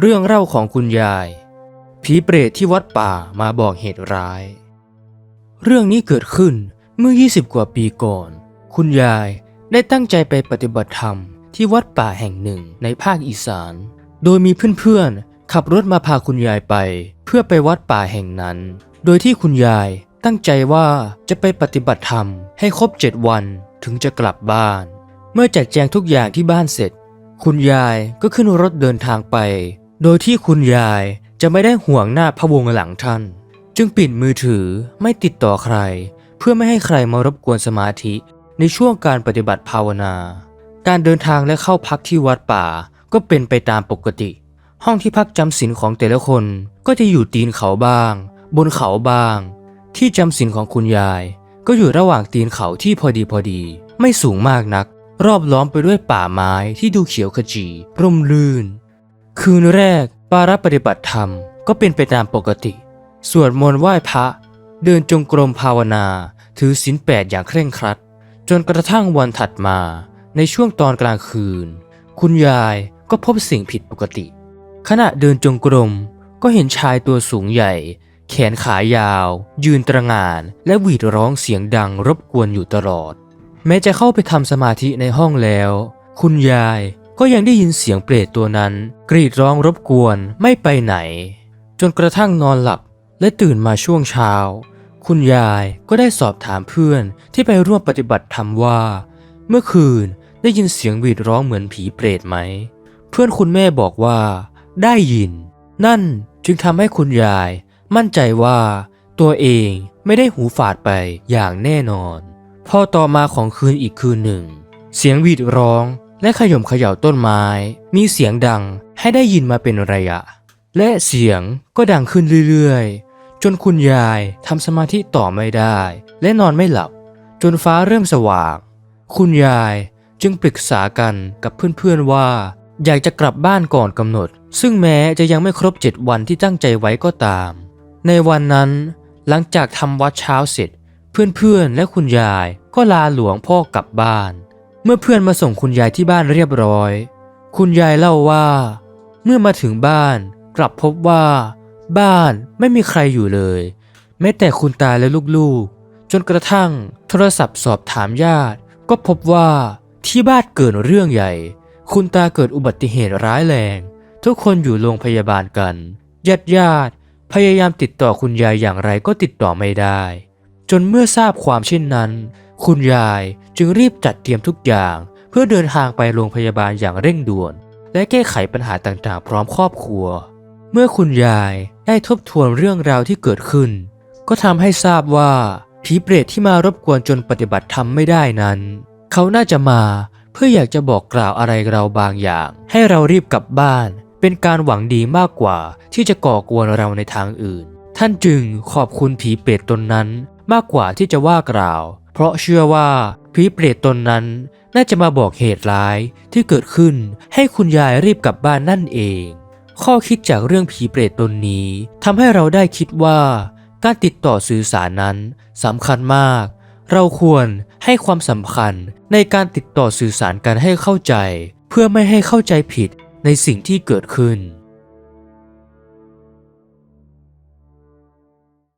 เรื่องเล่าของคุณยาย ผีเปรตที่วัดป่ามาบอกเหตุร้าย เรื่องนี้เกิดขึ้นเมื่อ 20 กว่าปีก่อน คุณยายได้ตั้งใจไปปฏิบัติธรรมที่วัดป่าแห่งหนึ่งในภาคอีสาน โดยมีเพื่อนๆ ขับรถมาพาคุณยายไป เพื่อไปวัดป่าแห่งนั้น โดยที่คุณยายตั้งใจว่าจะไปปฏิบัติธรรมให้ครบ7วันถึงจะกลับบ้าน เมื่อจัดแจงทุกอย่างที่บ้านเสร็จ คุณยายก็ขึ้นรถเดินทางไป โดยที่คุณยายจะไม่ได้ห่วงหน้าพระวงศ์หลังท่าน จึงปิดมือถือไม่ติดต่อใคร เพื่อไม่ให้ใครมารบกวนสมาธิในช่วงการปฏิบัติภาวนา การเดินทางและเข้าพักที่วัดป่าก็เป็นไปตามปกติ ห้องที่พักจำศีลของแต่ละคนก็จะอยู่ตีนเขาบ้าง บนเขาบ้าง ที่จำศีลของคุณยาย ก็อยู่ระหว่างตีนเขาที่พอดีพอดี ไม่สูงมากนัก รอบล้อมไปด้วยป่าไม้ที่ดูเขียวขจีร่มรื่น คืนแรกปารับปฏิบัติธรรมก็เป็นไปตามปกติ สวดมนต์ไหว้พระ เดินจงกรมภาวนา ถือศีลแปดอย่างเคร่งครัด จนกระทั่งวันถัดมา ในช่วงตอนกลางคืน คุณยายก็พบสิ่งผิดปกติ ขณะเดินจงกรมก็เห็นชายตัวสูงใหญ่ แขนขายาว ยืนตระงาน และหวีดร้องเสียงดังรบกวนอยู่ตลอด แม้จะเข้าไปทำสมาธิในห้องแล้ว คุณยาย ก็ยังได้ยินเสียงเปรตตัวนั้น กรีดร้องรบกวนไม่ไปไหน จนกระทั่งนอนหลับและตื่นมาช่วงเช้า คุณยายก็ได้สอบถามเพื่อนที่ไปร่วมปฏิบัติธรรมว่า เมื่อคืนได้ยินเสียงหวีดร้องเหมือนผีเปรตไหม เพื่อนคุณแม่บอกว่า ได้ยิน นั่นจึงทำให้คุณยาย มั่นใจว่า ตัวเองไม่ได้หูฝาดไปอย่างแน่นอน พอต่อมาของคืนอีกคืนหนึ่ง เสียงหวีดร้อง และขย่มเขย่าต้นไม้ มีเสียงดังให้ได้ยินมาเป็นระยะ และเสียงก็ดังขึ้นเรื่อยๆ จนคุณยายทำสมาธิต่อไม่ได้ และนอนไม่หลับ จนฟ้าเริ่มสว่าง คุณยายจึงปรึกษากันกับเพื่อนๆว่า อยากจะกลับบ้านก่อนกำหนด ซึ่งแม้จะยังไม่ครบเจ็ดวันที่ตั้งใจไว้ก็ตาม ในวันนั้นหลังจากทำวัดเช้าเสร็จ เพื่อนๆและคุณยายก็ลาหลวงพ่อกลับบ้าน มื่อเพื่อนมาส่งคุณยายที่บ้านเรียบร้อย คุณยายเล่าว่า เมื่อมาถึงบ้านกลับพบว่า บ้านไม่มีใครอยู่เลย แม้แต่คุณตาและลูกๆ จนกระทั่งโทรศัพท์สอบถามญาติ ก็พบว่าที่บ้านเกิดเรื่องใหญ่ คุณตาเกิดอุบัติเหตุร้ายแรง ทุกคนอยู่โรงพยาบาลกันญาติญาติๆพยายามติดต่อคุณยายอย่างไรก็ติดต่อไม่ได้ จนเมื่อทราบความเช่นนั้น คุณยายจึงรีบจัดเตรียมทุกอย่าง เพื่อเดินทางไปโรงพยาบาลอย่างเร่งด่วน และแก้ไขปัญหาต่างๆ พร้อมครอบครัว เมื่อคุณยายได้ทบทวนเรื่องราวที่เกิดขึ้น ก็ทำให้ทราบว่าผีเปรตที่มารบกวนจนปฏิบัติธรรมไม่ได้นั้น เขาน่าจะมาเพื่ออยากจะบอกกล่าวอะไรเราบางอย่าง ให้เรารีบกลับบ้าน เป็นการหวังดีมากกว่าที่จะก่อกวนเราในทางอื่น ท่านจึงขอบคุณผีเปรตตนนั้น มากกว่าที่จะว่ากล่าว เพราะเชื่อว่าผีเปรตตนนั้นน่าจะมาบอกเหตุร้ายที่เกิดขึ้นให้คุณยายรีบกลับบ้านนั่นเอง ข้อคิดจากเรื่องผีเปรตตนนี้ทำให้เราได้คิดว่า การติดต่อสื่อสารนั้นสำคัญมาก เราควรให้ความสำคัญในการติดต่อสื่อสารกันให้เข้าใจ เพื่อไม่ให้เข้าใจผิดในสิ่งที่เกิดขึ้น